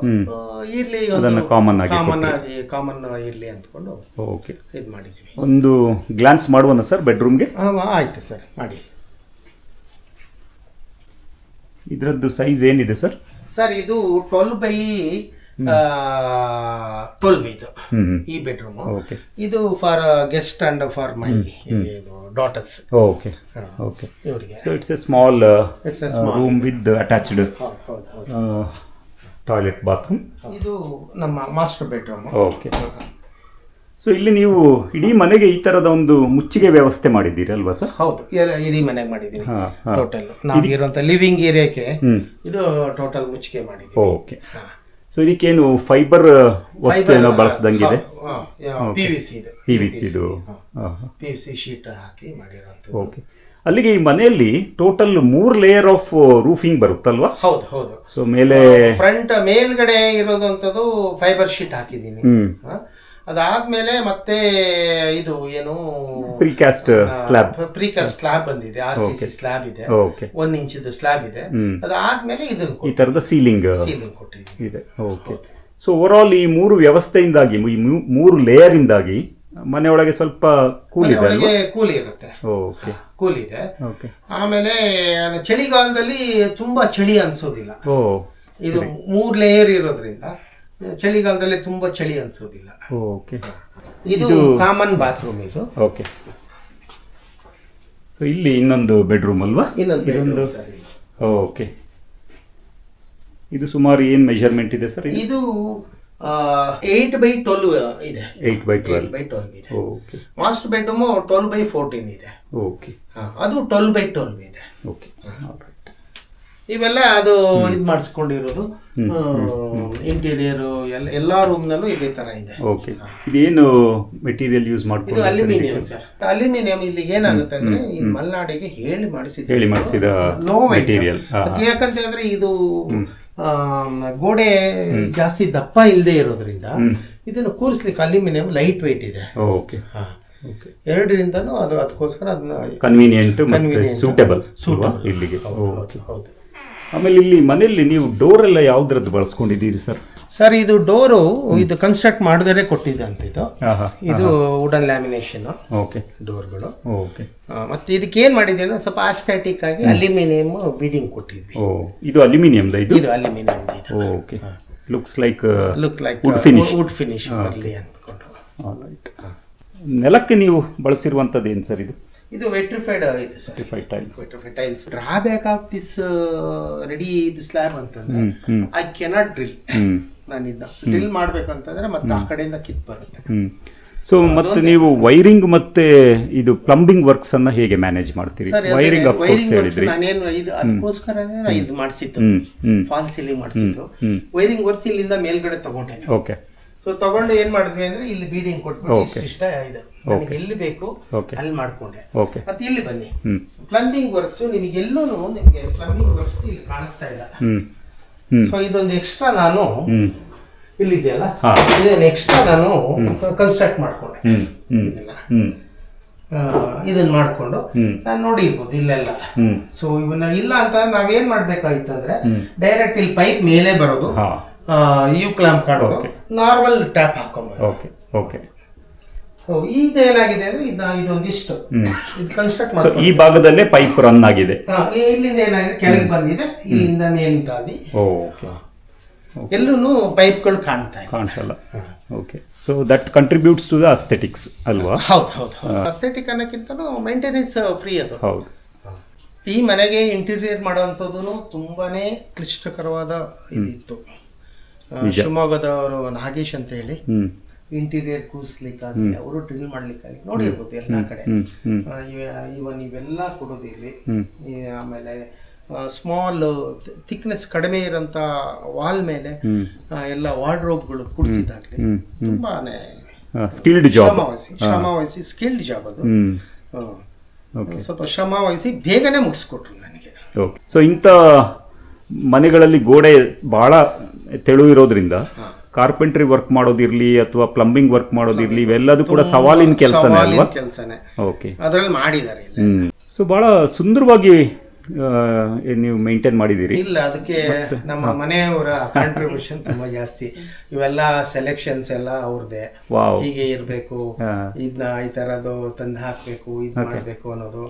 ಇರ್ಲಿ ಕಾಮನ್ common ಆಗಿ ಕಾಮನ್ ಆಗಿ ಕಾಮನ್ ಇರ್ಲಿ ಅಂದ್ಕೊಂಡು ಓಕೆ ಇದು ಮಾಡಿದ್ವಿ. ಒಂದು ಗ್ಲಾನ್ಸ್ ಮಾಡುವನ ಸರ್ ಬೆಡ್ರೂಮ್ಗೆ ಆಯ್ತು ಸರ್ ಮಾಡಿ. ಇದರದ್ದು ಸೈಜ್ ಏನಿದೆ ಸರ್ ಸರ್ ಇದು ಟ್ವೆಲ್ ಬೈ ಟ್ವೆಲ್ವ್ ಇದು ಈ ಬೆಡ್ರೂಮ್ ಓಕೆ ಇದು for guest and for my daughters okay okay ಇವರಿಗೆ. So it's a small It's a small. Room with attached toilet bathroom ಇದು ನಮ್ಮ ಮಾಸ್ಟರ್ ಬೆಡ್ರೂಮ್ ಓಕೆ ಸೊ ಇಲ್ಲಿ ನೀವು ಇಡೀ ಮನೆಗೆ ಈ ತರದ ಒಂದು ಮುಚ್ಚಿಗೆ ವ್ಯವಸ್ಥೆ ಮಾಡಿದ್ದೀರಿ ಅಲ್ವಾ ಸರ್? ಹೌದು. ಇಡೀ ಮನೆಗೆ ಮಾಡಿದ್ದೀನಿ ಟೋಟಲ್ ನಾವು ಇರುವಂತ ಲಿವಿಂಗ್ ಏರಿಯಾಕ್ಕೆ ಇದು ಟೋಟಲ್ ಮುಚ್ಚಿಗೆ ಮಾಡಿದ್ದೀವಿ ಓಕೆ ಸೊ ಇದಕ್ಕೇನು ಫೈಬರ್ ವಸ್ತು ಏನೋ ಬಳಸ್ದಂಗಿದೆ? ಪಿ ವಿ ಸಿ ಇದೆ. ಪಿ ವಿ ಸಿ ಇದು. ಪಿ ವಿ ಸಿ ಶೀಟ್ ಹಾಕಿ ಮಾಡಿರೋಂಥದ್ದು. ಓಕೆ ಅಲ್ಲಿಗೆ ಈ ಮನೆಯಲ್ಲಿ ಟೋಟಲ್ ಮೂರ್ ಲೇಯರ್ ಆಫ್ ರೂಫಿಂಗ್ ಬರುತ್ತಲ್ವಾ? ಹೌದು ಹೌದು. ಸೊ ಮೇಲೆ ಫ್ರಂಟ್ ಮೇಲ್ಗಡೆ ಇರೋದಂಥದ್ದು ಫೈಬರ್ ಶೀಟ್ ಹಾಕಿದ್ದೀನಿ? ಅದಾದ್ಮೇಲೆ ಮತ್ತೆ ಇದು ಏನು ಪ್ರಿಕಾಸ್ಟ್ ಸ್ಲ್ಯಾಬ್ ಪ್ರೀಕಾಸ್ಟ್ ಸ್ಲ್ಯಾಬ್ ಬಂದಿದೆ ಆರ್ ಸಿ ಸಿ ಸ್ಲ್ಯಾಬ್ ಇದೆ. ಓಕೆ ಒನ್ ಇಂಚಿದ ಸ್ಲ್ಯಾಬ್ ಇದೆ. ಅದಾದ್ಮೇಲೆ ಇದು ಈ ತರದ ಸೀಲಿಂಗ್ ಸೀಲಿಂಗ್ ಕೊಟ್ಟಿದೆ ಇದೆ ಓಕೆ ಸೊ ಓವರ್ ಆಲ್ ಈ ಮೂರು ವ್ಯವಸ್ಥೆಯಿಂದಾಗಿ ಈ ಮೂರು ಲೇಯರ್ ಇಂದಾಗಿ ಮನೆಯೊಳಗೆ ಸ್ವಲ್ಪ ಕೂಲ್ ಇದೆ ಕೂಲ್ ಇರುತ್ತೆ. ಓಕೆ ಕೂಲ್ ಇದೆ. ಓಕೆ ಆಮೇಲೆ ಚಳಿಗಾಲದಲ್ಲಿ ತುಂಬಾ ಚಳಿ ಅನ್ಸೋದಿಲ್ಲ. ಓ. ಇದು ಮೂರ್ ಲೇಯರ್ ಇರೋದ್ರಿಂದ ಚಳಿಗಾಲದಲ್ಲಿ ತುಂಬಾ ಚಳಿ ಅನ್ಸೋದಿಲ್ಲ. ಓಕೆ ಇದು ಕಾಮನ್ ಬಾತ್ರೂಮ್ ಇದು. ಓಕೆ ಸೊ ಇಲ್ಲಿ ಇನ್ನೊಂದು ಬೆಡ್ರೂಮ್ ಅಲ್ವಾ? ಇನ್ನೊಂದು ಇದೊಂದು bedroom sir ಇದು. ಓಕೆ ಇದು ಸುಮಾರು ಏನು ಮೆಜರ್ಮೆಂಟ್ ಇದೆ ಸರ್? ಇದು ಏಟ್ ಬೈ ಟ್ವೆಲ್ವ್ ಇದೆ. Eight by twelve by twelve ಇದೆ. Okay master bedroom twelve by fourteen ಇದೆ. ಓಕೆ ಹಾ, ಅದು ಟ್ವೆಲ್ ಬೈ ಟ್ವೆಲ್ವ್ ಇದೆ. ಓಕೆ ಇವೆಲ್ಲ ಅದು ಇದು ಮಾಡಿಸ್ಕೊಂಡಿರೋದು. ಇಂಟೀರಿಯರ್ ಎಲ್ಲ ಎಲ್ಲ ರೂಮ್ನಲ್ಲೂ ಇದೇ ತರ ಇದೆ. ಓಕೆ ಇದೇನು ಮೆಟೀರಿಯಲ್ ಯೂಸ್ ಮಾಡ್ಕೊಂಡು ಅಲ್ಯೂಮಿನಿಯಂ ಸರ್. ಅಲ್ಯೂಮಿನಿಯಂ ಇಲ್ಲಿ ಏನಾಗುತ್ತೆ ಅಂದ್ರೆ ಈ ಮಲ್ನಾಡಿಗೆ ಹೇಳಿ ಮಾಡಿಸಿದ ಹೇಳಿ ಮಾಡಿಸಿದ ಲೋ ಮೆಟೀರಿಯಲ್ ಯಾಕಂತ ಹೇಳಿದ್ರೆ ಇದು ಗೋಡೆ ಜಾಸ್ತಿ ದಪ್ಪ ಇಲ್ಲದೆ ಇರೋದ್ರಿಂದ ಇದನ್ನು ಕೂರಿಸ್ಲಿಕ್ಕೆ ಅಲ್ಯೂಮಿನಿಯಂ ಲೈಟ್ weight ಇದೆ. ಓಕೆ. ಹಾ. ಓಕೆ. ಎರಡರಿಂದನೂ ಅದು ಅದಕ್ಕೋಸ್ಕರ ಅದನ್ನ ಕನ್ವೀನಿಯಂಟ್. ಸೂಟೇಬಲ್ ಸೂಟ್ ಇಲ್ಲಿಗೆ? ಹೌದು ಹೌದು. ಆಮೇಲೆ ಇಲ್ಲಿ ಮನೆಯಲ್ಲಿ ನೀವು ಡೋರ್ ಎಲ್ಲ ಯಾವ್ದ್ರದ್ದು ಬಳಸ್ಕೊಂಡಿದ್ದೀರಿ ಸರ್? ಸರ್ ಇದು ಡೋರು ಇದು ಕನ್ಸ್ಟ್ರಕ್ಟ್ ಮಾಡಿದರೆ ಕೊಟ್ಟಿದ್ದಂತ ಇದು. ಇದು ವುಡನ್ ಲ್ಯಾಮಿನೇಷನ್ ಓಕೆ ಡೋರ್ಗಳು ಓಕೆ ಮತ್ತೆ ಇದಕ್ಕೆ ಏನ್ ಅಂದ್ರೆ ಸ್ವಲ್ಪ ಆಸ್ಥೆಟಿಕ್ ಆಗಿ ಅಲ್ಯೂಮಿನಿಯಂ ಬೀಡಿಂಗ್ ಕೊಟ್ಟಿದ್ವಿ. ಓ ಇದು ಅಲ್ಯೂಮಿನಿಯಂ ಇದು? ಇದು ಅಲ್ಯೂಮಿನಿಯಂ ಇದು. Okay looks like look like wood finish wood finish ಬರಲಿ ಅಂದ್ಕೊಂಡು. ನೆಲಕ್ಕೆ ನೀವು ಬಳಸಿರುವಂಥದ್ದು ಏನು ಸರ್ ಇದು? ಇದು ವೆಟ್ರಿಫೈಡ್ ಇದು sir. Vitrified tiles drawback of this ready ಇದು ಸ್ಲ್ಯಾಬ್ ಅಂತಂದ್ರೆ ಐ ಕೆನಾಟ್ ಡ್ರಿಲ್ ನಾನಿದ್ದ. ಡ್ರಿಲ್ ಮಾಡ್ಬೇಕಂತಂದ್ರೆ ಮತ್ತೆ ಆ ಕಡೆಯಿಂದ ಕಿತ್ ಬರುತ್ತೆ. ಸೊ ಮತ್ತೆ ನೀವು ವೈರಿಂಗ್ ಮತ್ತೆ ಇದು ಪ್ಲಂಬಿಂಗ್ ವರ್ಕ್ಸ್ ಅನ್ನ ಹೇಗೆ ಮ್ಯಾನೇಜ್ ಮಾಡ್ತೀರಿ? ವೈರಿಂಗ್ ಆಫ್ ಕೋರ್ಸ್ ಹೇಳಿದ್ರಿ. ನಾನೇನು ಇದು ಅದಕ್ಕೋಸ್ಕರನೇ ನಾನು ಇದು ಮಾಡಿಸಿದ್ದು. ಹ್ಮ್. ಫಾಲ್ ಸೀಲಿಂಗ್ ಮಾಡಿಸಿದ್ದು. ವೈರಿಂಗ್ ವರ್ಕ್ಸ್ ಇಲ್ಲಿಂದ ಮೇಲ್ಗಡೆ ತಗೊಂಡೆ. ಓಕೆ ಸೊ ತಗೊಂಡು ಏನ್ ಮಾಡಿದ್ವಿ ಅಂದ್ರೆ ಇಲ್ಲಿ ಬೀಡಿಂಗ್ ಕೊಟ್ಬಿಟ್ಟು. ಇಷ್ಟ ಇದು. ನನಗೆ ಎಲ್ಲಿ ಬೇಕು. ಅಲ್ಲಿ ಮಾಡ್ಕೊಂಡೆ. ಮತ್ತೆ ಇಲ್ಲಿ ಬನ್ನಿ. ಪ್ಲಂಬಿಂಗ್ ವರ್ಕ್ಸ್ ನಿಮಗೆ ಎಲ್ಲೂ ನಿಮಗೆ ಪ್ಲಂಬಿಂಗ್ ವರ್ಕ್ಸ್ ಇಲ್ಲಿ ಕಾಣಿಸ್ತಾ ಇಲ್ಲ. ಸೊ ಇದೊಂದು ಎಕ್ಸ್ಟ್ರಾ ನಾನು ಇಲ್ಲಿದೆಯಲ್ಲ. ಇದನ್ನ ಎಕ್ಸ್ಟ್ರಾ ನಾನು ಕನ್ಸ್ಟ್ರಕ್ಟ್ ಮಾಡ್ಕೊಂಡೆ. ಇದನ್ನ. ಇದನ್ನ ಮಾಡ್ಕೊಂಡು. ನಾನು ನೋಡಿರ್ಬೋದು ಇಲ್ಲೆಲ್ಲ. ಸೊ ಇವನ್ನ ಇಲ್ಲ ಅಂತ ನಾವೇನ್ ಮಾಡ್ಬೇಕಾಗಿತ್ತಂದ್ರೆ ಡೈರೆಕ್ಟ್ ಇಲ್ಲಿ ಪೈಪ್ ಮೇಲೆ ಬರೋದು. U clamp card Okay. Normal tap ಹಾಕೊಂಬೋದು okay okay ಈಗ ಏನಾಗಿದೆ ಅಂದ್ರೆ ಇದನ್ನ ಇದೊಂದಿಷ್ಟು ಇದು ಕನ್ಸ್ಟ್ರಕ್ಟ್ ಮಾಡಿ ಈ ಭಾಗದಲ್ಲೇ ಪೈಪ್ ರನ್ ಆಗಿದೆ. ಇಲ್ಲಿಂದ ಏನಾಗಿದೆ? ಕೆಳಗೆ ಬಂದಿದೆ. ಇಲ್ಲಿಂದ ಮೇಲಿದ್ದಾಗಿ ಓಕೆ ಎಲ್ಲೂ ಪೈಪ್ಗಳು ಕಾಣ್ತಾ ಇದೆ. ಕಾಣಿಸಲ್ಲ. Okay so that contributes to the aesthetics ಅಲ್ವಾ? ಹೌದು ಹೌದು ಅಸ್ಥೆಟಿಕ್ ಅನ್ನೋಕ್ಕಿಂತಲೂ ಮೇಂಟೆನೆನ್ಸ್ ಫ್ರೀ ಅದು. ಹೌದು. ಈ ಮನೆಗೆ ಇಂಟೀರಿಯರ್ ಮಾಡುವಂಥದ್ದು ತುಂಬಾನೇ ಕ್ಲಿಷ್ಟಕರವಾದ ಇದಿತ್ತು. ಶಿವಮೊಗ್ಗದವರು ನಾಗೇಶ್ ಅಂತ ಹೇಳಿ. ಇಂಟೀರಿಯರ್ ಕೂರಿಸ್ಲಿಕ್ಕಾಗಲಿ ಅವರು ಡ್ರಿಲ್ ಮಾಡ್ಲಿಕ್ಕಾಗಲಿ ನೋಡಿರ್ಬೋದು ಎಲ್ಲ ಕಡೆ. ಇವನ್ ಇವೆಲ್ಲ ಕೊಡೋದು ಇಲ್ಲಿ. ಆಮೇಲೆ ಸ್ಮಾಲ್ ಥಿಕ್ನೆಸ್ ಕಡಿಮೆ ಇರೋಂಥ ವಾಲ್ ಮೇಲೆ ಎಲ್ಲ ವಾರ್ಡ್ರೋಬ್ಗಳು ಕೂಡಿಸಿದಾಗಲಿ ತುಂಬಾನೇ ಸ್ಕಿಲ್ಡ್ ಜಾಬ್ ಶ್ರಮ ವಹಿಸಿ ಸ್ಕಿಲ್ಡ್ ಜಾಬ್ ಅದು. ಸ್ವಲ್ಪ ಶ್ರಮ ವಹಿಸಿ ಬೇಗನೆ ಮುಗಿಸ್ಕೊಟ್ರು ನನಗೆ. ಸೊ ಇಂಥ ಮನೆಗಳಲ್ಲಿ ಗೋಡೆ ಬಹಳ ತೆಳು ಇರೋದ್ರಿಂದ ಕಾರ್ಪೆಂಟ್ರಿ ವರ್ಕ್ ಮಾಡೋದಿರ್ಲಿ ಅಥವಾ ಪ್ಲಂಬಿಂಗ್ ವರ್ಕ್ ಮಾಡೋದಿರ್ಲಿ ಇವೆಲ್ಲದೂ ಕೂಡ ಸವಾಲಿನ ಕೆಲಸನೇ ಅಲ್ವಾ? ಕೆಲಸನೇ. ಓಕೆ ಅದರಲ್ಲಿ ಮಾಡಿದ್ದಾರೆ ಸೊ ಬಹಳ ಸುಂದರವಾಗಿ ನೀವು ಮೇಂಟೈನ್ ಮಾಡಿದ್ದೀರಿ. ಇಲ್ಲ ಅದಕ್ಕೆ ನಮ್ಮ ಮನೆಯವರ ಕಾಂಟ್ರಿಬ್ಯೂಷನ್ ತುಂಬಾ ಜಾಸ್ತಿ. ಇವೆಲ್ಲ ಸೆಲೆಕ್ಷನ್ಸ್ ಎಲ್ಲ ಅವ್ರದೇ. ಹೀಗೆ ಇರಬೇಕು. ಇದನ್ನ ಈ ತರದ್ದು ತಂದು ಹಾಕ್ಬೇಕು ಇದು ಮಾಡಬೇಕು ಅನ್ನೋದು.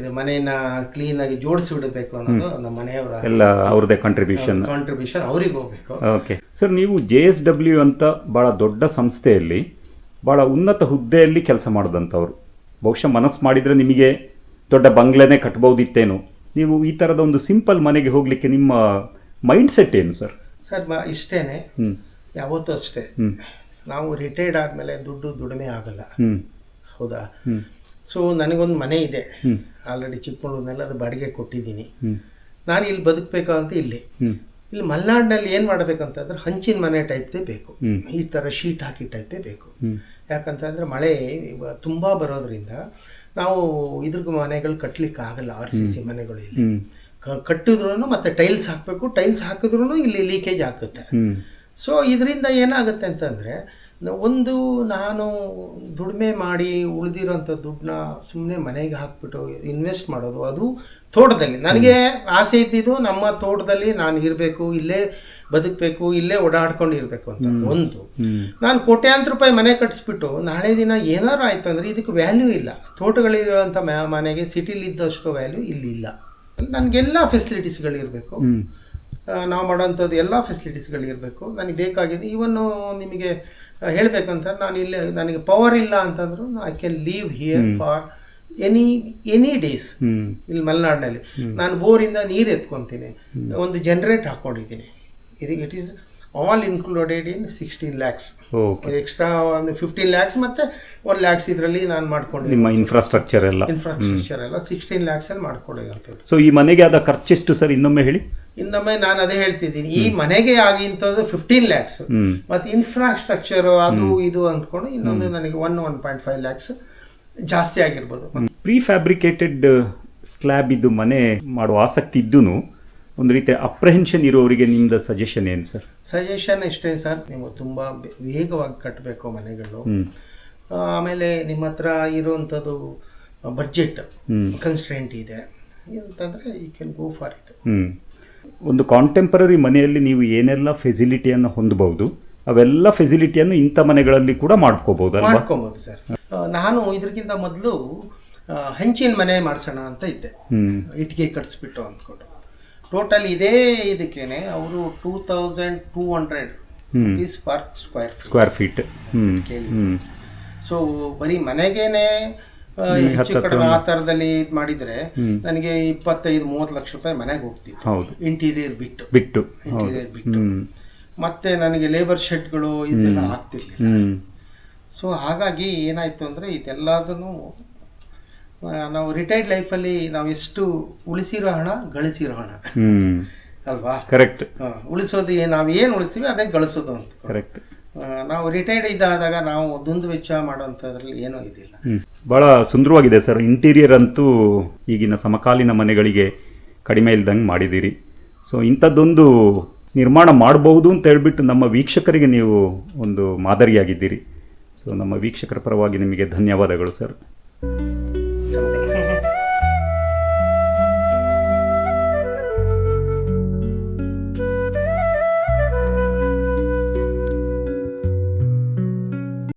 ಇದು ಮನೆಯನ್ನ ಕ್ಲೀನ್ ಆಗಿ ಜೋಡಿಸಿ ಬಿಡಬೇಕು ಅನ್ನೋದು ನಮ್ಮ ಮನೆಯವರ ಎಲ್ಲ ಅವ್ರದೇ ಕಾಂಟ್ರಿಬ್ಯೂಷನ್ ಕಾಂಟ್ರಿಬ್ಯೂಷನ್ ಅವ್ರಿಗೆ ಹೋಗ್ಬೇಕು. ಓಕೆ ಸರ್ ನೀವು ಜೆ ಎಸ್ ಡಬ್ಲ್ಯೂ ಅಂತ ಬಹಳ ದೊಡ್ಡ ಸಂಸ್ಥೆಯಲ್ಲಿ ಬಹಳ ಉನ್ನತ ಹುದ್ದೆಯಲ್ಲಿ ಕೆಲಸ ಮಾಡಿದಂಥವ್ರು. ಬಹುಶಃ ಮನಸ್ಸು ಮಾಡಿದರೆ ನಿಮಗೆ ದೊಡ್ಡ ಬಂಗ್ಲೆನೇ ಕಟ್ಬೋದಿತ್ತೇನೋ. ನೀವು ಈ ಥರದ ಒಂದು ಸಿಂಪಲ್ ಮನೆಗೆ ಹೋಗಲಿಕ್ಕೆ ನಿಮ್ಮ ಮೈಂಡ್ ಸೆಟ್ ಏನು ಸರ್ ಸರ್ ಇಷ್ಟೇನೆ. ಯಾವತ್ತೂ ಅಷ್ಟೇ. ನಾವು ರಿಟೈರ್ಡ್ ಆದಮೇಲೆ ದುಡ್ಡು ದುಡಿಮೆ ಆಗಲ್ಲ. ಹೌದಾ? ಸೊ ನನಗೊಂದು ಮನೆ ಇದೆ. ಆಲ್ರೆಡಿ ಚಿಕ್ಕಮಗಳೂರ್ನೆಲ್ಲ ಅದು ಬಾಡಿಗೆ ಕೊಟ್ಟಿದ್ದೀನಿ. ನಾನು ಇಲ್ಲಿ ಬದುಕಬೇಕು ಅಂತ ಇಲ್ಲಿ. ಇಲ್ಲಿ ಮಲೆನಾಡಿನಲ್ಲಿ ಏನು ಮಾಡಬೇಕಂತಂದ್ರೆ ಹಂಚಿನ ಮನೆ ಟೈಪ್ದೇ ಬೇಕು. ಈ ಥರ ಶೀಟ್ ಹಾಕಿ ಟೈಪೇ ಬೇಕು. ಯಾಕಂತಂದರೆ ಮಳೆ ತುಂಬಾ ಬರೋದ್ರಿಂದ ನಾವು ಇದ್ರ ಮನೆಗಳು ಕಟ್ಟಲಿಕ್ಕೆ ಆಗಲ್ಲ ಆರ್ ಸಿ ಸಿ ಮನೆಗಳು ಇಲ್ಲಿ. ಕಟ್ಟಿದ್ರು ಮತ್ತೆ ಟೈಲ್ಸ್ ಹಾಕಬೇಕು ಟೈಲ್ಸ್ ಹಾಕಿದ್ರು ಇಲ್ಲಿ ಲೀಕೇಜ್ ಆಗುತ್ತೆ. ಸೊ ಇದರಿಂದ ಏನಾಗುತ್ತೆ ಅಂತಂದರೆ ಒಂದು ನಾನು ದುಡಿಮೆ ಮಾಡಿ ಉಳಿದಿರೋಂಥ ದುಡ್ಡನ್ನ ಸುಮ್ಮನೆ ಮನೆಗೆ ಹಾಕ್ಬಿಟ್ಟು ಇನ್ವೆಸ್ಟ್ ಮಾಡೋದು ಅದು ತೋಟದಲ್ಲಿ. ನನಗೆ ಆಸೆ ಇದ್ದಿದ್ದು ನಮ್ಮ ತೋಟದಲ್ಲಿ ನಾನು ಇರಬೇಕು ಇಲ್ಲೇ ಬದುಕಬೇಕು ಇಲ್ಲೇ ಓಡಾಡ್ಕೊಂಡು ಇರಬೇಕು ಅಂತ ಒಂದು. ನಾನು ಕೋಟ್ಯಾಂತರ ರೂಪಾಯಿ ಮನೆ ಕಟ್ಸ್ಬಿಟ್ಟು ನಾಳೆ ದಿನ ಏನಾರು ಆಯ್ತು ಅಂದರೆ ಇದಕ್ಕೆ ವ್ಯಾಲ್ಯೂ ಇಲ್ಲ. ತೋಟಗಳಿರೋಂಥ ಮನೆಗೆ ಸಿಟಿಲಿ ಇದ್ದಷ್ಟು ವ್ಯಾಲ್ಯೂ ಇಲ್ಲಿ ಇಲ್ಲ. ನನಗೆಲ್ಲ ಫೆಸಿಲಿಟೀಸ್ಗಳಿರಬೇಕು ನಾವು ಮಾಡೋಂಥದ್ದು ಎಲ್ಲ ಫೆಸಿಲಿಟೀಸ್ಗಳಿರಬೇಕು ನನಗೆ ಬೇಕಾಗಿದೆ ಈವನ್ನು ನಿಮಗೆ ಹೇಳಬೇಕಂತ ನಾನು ಇಲ್ಲಿ ನನಗೆ ಪವರ್ ಇಲ್ಲ ಅಂತಂದ್ರು I can live here for any any days ಇಲ್ಲಿ ಮಲೆನಾಡಿನಲ್ಲಿ. ನಾನು ಬೋರಿಂದ ನೀರು ಎತ್ಕೊತೀನಿ. ಒಂದು ಜನ್ರೇಟ್ ಹಾಕ್ಕೊಂಡಿದ್ದೀನಿ ಇದು it is all included in sixteen lakhs extra ಒಂದು ಫಿಫ್ಟೀನ್ ಲ್ಯಾಕ್ಸ್ ಮತ್ತೆ ಒನ್ ಲ್ಯಾಕ್ಸ್ ಇದರಲ್ಲಿ ನಾನು ಮಾಡ್ಕೊಂಡು. ನಿಮ್ಮ ಇನ್ಫ್ರಾಸ್ಟ್ರಕ್ಚರ್ ಎಲ್ಲ. ಇನ್ಫ್ರಾಸ್ಟ್ರಕ್ಚರ್ ಎಲ್ಲ ಸಿಕ್ಸ್ಟೀನ್ ಲ್ಯಾಕ್ಸಲ್ಲಿ ಮಾಡ್ಕೊಂಡಿರೋಂಥದ್ದು. ಸೊ ಈ ಮನೆಗೆ ಆದ ಖರ್ಚೆಷ್ಟು ಸರ್? ಇನ್ನೊಮ್ಮೆ ಹೇಳಿ. ಇನ್ನೊಮ್ಮೆ ನಾನು ಅದೇ ಹೇಳ್ತಿದ್ದೀನಿ. ಈ ಮನೆಗೆ ಆಗಿಂಥದ್ದು ಫಿಫ್ಟೀನ್ ಲ್ಯಾಕ್ಸ್ ಮತ್ತೆ ಮತ್ತು ಇನ್ಫ್ರಾಸ್ಟ್ರಕ್ಚರ್ ಅದು ಇದು ಅಂದ್ಕೊಂಡು ಇನ್ನೊಂದು ನನಗೆ one one point five lakhs ಜಾಸ್ತಿ ಆಗಿರ್ಬೋದು. ಪ್ರೀ ಫ್ಯಾಬ್ರಿಕೇಟೆಡ್ ಸ್ಲ್ಯಾಬ್ ಇದು ಮನೆ ಮಾಡುವ ಆಸಕ್ತಿ ಇದ್ದೂ ಒಂದು ರೀತಿ ಅಪ್ರಹೆನ್ಷನ್ ಇರೋರಿಗೆ ನಿಮ್ದು ಸಜೆಷನ್ ಏನು ಸರ್ ಸಜೆಷನ್ ಇಷ್ಟೇ ಸರ್ ನೀವು ತುಂಬ ವೇಗವಾಗಿ ಕಟ್ಟಬೇಕು ಮನೆಗಳು. ಆಮೇಲೆ ನಿಮ್ಮ ಹತ್ರ ಇರುವಂಥದ್ದು ಬಡ್ಜೆಟ್ ಹ್ಮ್. ಕನ್ಸ್ಟ್ರೆಂಟ್ ಇದೆ. ಅಂತಂದರೆ ಈ ಕ್ಯಾನ್ ಗೋ ಫಾರ್ ಇದು ಒಂದು ಕಾಂಟೆಂಪರರಿ ಮನೆಯಲ್ಲಿ ನೀವು ಏನೆಲ್ಲ ಫೆಸಿಲಿಟಿಯನ್ನು ಹೊಂದಬಹುದು ಅವೆಲ್ಲ ಫೆಸಿಲಿಟಿಯನ್ನು ಇಂಥ ಮನೆಗಳಲ್ಲಿ ಕೂಡ ಮಾಡ್ಕೋಬಹುದು ಮಾಡ್ಕೊಬೋದು ಸರ್ ನಾನು ಇದಕ್ಕಿಂತ ಮೊದಲು ಹಂಚಿನ ಮನೆ ಮಾಡಿಸೋಣ ಅಂತ ಇದ್ದೆ. ಇಟ್ಟಿಗೆ ಕಟ್ಸ್ಬಿಟ್ಟು ಅಂದ್ಕೊಂಡು. ಟೋಟಲ್ ಇದೇ ಇದಕ್ಕೇನೆ ಅವರು two thousand two hundred rupees per square feet square feet ಕೇಳಿ. ಸೊ ಬರೀ ಮನೆಗೇನೆ ಹೆಚ್ಚು ಕಡಿಮೆ ಆ ಥರದಲ್ಲಿ ಇದು ಮಾಡಿದರೆ ನನಗೆ ಇಪ್ಪತ್ತೈದು ಮೂವತ್ತು ಲಕ್ಷ ರೂಪಾಯಿ ಮನೆಗೆ ಹೋಗ್ತಿತ್ತು. ಹೌದು. ಇಂಟೀರಿಯರ್ ಬಿಟ್ಟು. ಬಿಟ್ಟು. ಇಂಟೀರಿಯರ್ ಬಿಟ್ಟು. ಮತ್ತೆ ನನಗೆ ಲೇಬರ್ ಶೆಡ್ಗಳು ಇದೆಲ್ಲ ಆಗ್ತಿರ್ಲಿಲ್ಲ. ಸೊ ಹಾಗಾಗಿ ಏನಾಯಿತು ಅಂದರೆ ಇದೆಲ್ಲದನ್ನು ನಾವು ರಿಟೈರ್ಡ್ ಲೈಫಲ್ಲಿ ನಾವು ಎಷ್ಟು ಉಳಿಸಿರೋ ಹಣ ಗಳಿಸಿರೋ ಹಣ. ಅಲ್ವಾ? ಕರೆಕ್ಟ್ ಉಳಿಸೋದು ನಾವು ಏನು ಉಳಿಸ್ತೀವಿ ಅದೇ ಗಳಿಸೋದು ಅಂತ. ಕರೆಕ್ಟ್ ನಾವು ರಿಟೈರ್ಡ್ ಇದಾದಾಗ ನಾವು ದುಂದು ವೆಚ್ಚ ಮಾಡುವಂಥದ್ರಲ್ಲಿ ಏನೂ ಇದಿಲ್ಲ. ಭಾಳ ಬಹಳ ಸುಂದರವಾಗಿದೆ ಸರ್. ಇಂಟೀರಿಯರ್ ಅಂತೂ ಈಗಿನ ಸಮಕಾಲೀನ ಮನೆಗಳಿಗೆ ಕಡಿಮೆ ಇಲ್ದಂಗೆ ಮಾಡಿದ್ದೀರಿ. ಸೊ ಇಂಥದ್ದೊಂದು ನಿರ್ಮಾಣ ಮಾಡಬಹುದು ಅಂತ ಹೇಳ್ಬಿಟ್ಟು ನಮ್ಮ ವೀಕ್ಷಕರಿಗೆ ನೀವು ಒಂದು ಮಾದರಿಯಾಗಿದ್ದೀರಿ. ಸೊ ನಮ್ಮ ವೀಕ್ಷಕರ ಪರವಾಗಿ ನಿಮಗೆ ಧನ್ಯವಾದಗಳು ಸರ್.